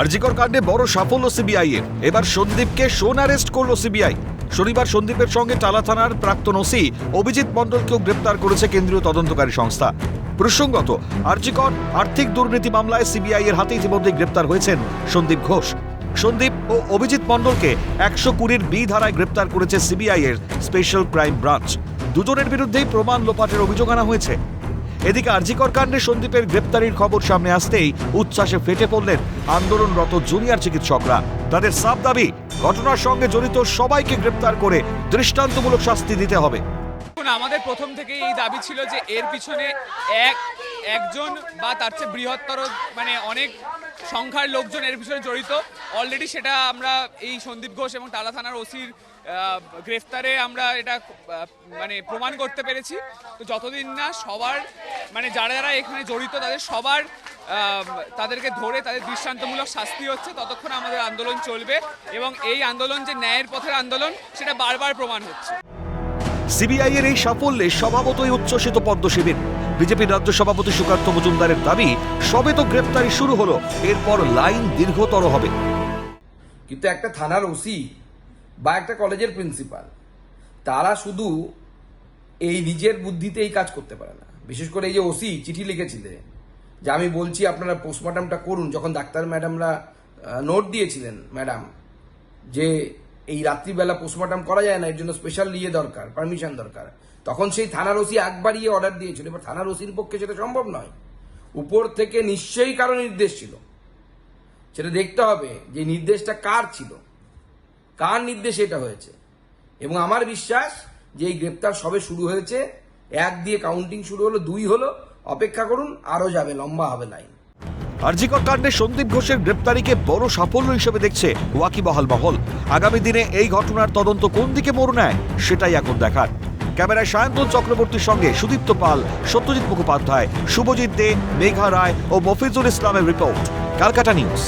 আরজিকর কাণ্ডে বড় সাফল্য সিবিআই এর এবার সন্দীপকে সোন অ্যারেস্ট করল সিবিআই। শনিবার সন্দীপের সঙ্গে টালা থানার প্রাক্তন ওসি অভিজিৎ মণ্ডলকেও গ্রেপ্তার করেছে কেন্দ্রীয় তদন্তকারী সংস্থা। প্রসঙ্গত, আরজিকর আর্থিক দুর্নীতি মামলায় সিবিআই এর হাতে ইতিমধ্যে গ্রেপ্তার হয়েছেন সন্দীপ ঘোষ। সন্দীপ ও অভিজিৎ মণ্ডলকে একশো কুড়ির বি ধারায় গ্রেপ্তার করেছে সিবিআই এর স্পেশাল ক্রাইম ব্রাঞ্চ। দুজনের বিরুদ্ধেই প্রমাণ লোপাটের অভিযোগ আনা হয়েছে। এদিকে আরজিকর কাণ্ডে সন্দীপের গ্রেপ্তারির খবর সামনে আসতেই উচ্ছ্বাসে ফেটে পড়লেন আন্দোলনরত জুনিয়র চিকিৎসকরা। তাদের সাফ দাবি, ঘটনার সঙ্গে জড়িত সবাইকে গ্রেপ্তার করে দৃষ্টান্তমূলক শাস্তি দিতে হবে। আমাদের প্রথম থেকে এই দাবি ছিল যে এর পিছনে এক, একজন বা তার চেয়ে বৃহত্তর মানে অনেক সংখ্যার লোকজন এর পিছনে জড়িত। অলরেডি সেটা আমরা এই সন্দীপ ঘোষ এবং টালা থানার ওসির গ্রেফতারে আমরা এটা মানে প্রমাণ করতে পেরেছি। তো যতদিন না সবার মানে যারা যারা এখানে জড়িত তাদের সবার তাদেরকে ধরে তাদের দৃষ্টান্তমূলক শাস্তি হচ্ছে ততক্ষণ আমাদের আন্দোলন চলবে এবং এই আন্দোলন যে ন্যায়ের পথের আন্দোলন সেটা বারবার প্রমাণ হচ্ছে। সিবিআই এর এই সাফল্যে স্বভাবতই উচ্ছ্বসিত পদ্ম শিবির। বিজেপির রাজ্য সভাপতি সুকান্ত মজুমদারের দাবি সবে তো গ্রেপ্তারি শুরু হলো এরপর লাইন দীর্ঘতর হবে। কিন্তু একটা থানার ওসি বা একটা কলেজের প্রিন্সিপাল, তারা শুধু এই নিজের বুদ্ধিতে এই কাজ করতে পারে না। বিশেষ করে এই যে ওসি, চিঠি লিখেছিলেন যে আমি বলছি আপনারা পোস্টমর্টমটা করুন। যখন ডাক্তার ম্যাডামরা নোট দিয়েছিলেন ম্যাডাম যে এই রাত্রিবেলা পোস্টমর্টম করা যায় না, এর জন্য স্পেশাল ইয়ে দরকার পারমিশন দরকার, তখন সেই থানার ওসি একবার ইয়ে অর্ডার দিয়েছিল। এবার থানার ওসির পক্ষে সেটা সম্ভব নয়। উপর থেকে নিশ্চয়ই কারও নির্দেশ ছিল। সেটা দেখতে হবে যে নির্দেশটা কার ছিল। কার নির্দেশে এটা হয়েছে? এবং আমার বিশ্বাস যে এই গ্রেপ্তার সবে শুরু হয়েছে, এক দিয়ে কাউন্টিং শুরু হলো, দুই হলো, অপেক্ষা করুন আরও যাবে, লম্বা হবে লাইন আরজিকর কাণ্ডে সন্দীপ ঘোষের গ্রেপ্তারিকে বড় সাফল্য হিসেবে দেখছে ওয়াকিবহাল মহল। আগামী দিনে এই ঘটনার তদন্ত কোন দিকে মোড় নেয়, সেটাই এখন দেখার। ক্যামেরায় সায়ন্তন চক্রবর্তীর সঙ্গে সুদীপ্ত পাল, সত্যজিৎ মুখোপাধ্যায়, শুভজিৎ দে, মেঘা রায় ও মফিজুল ইসলামের রিপোর্ট, কালকাটা নিউজ।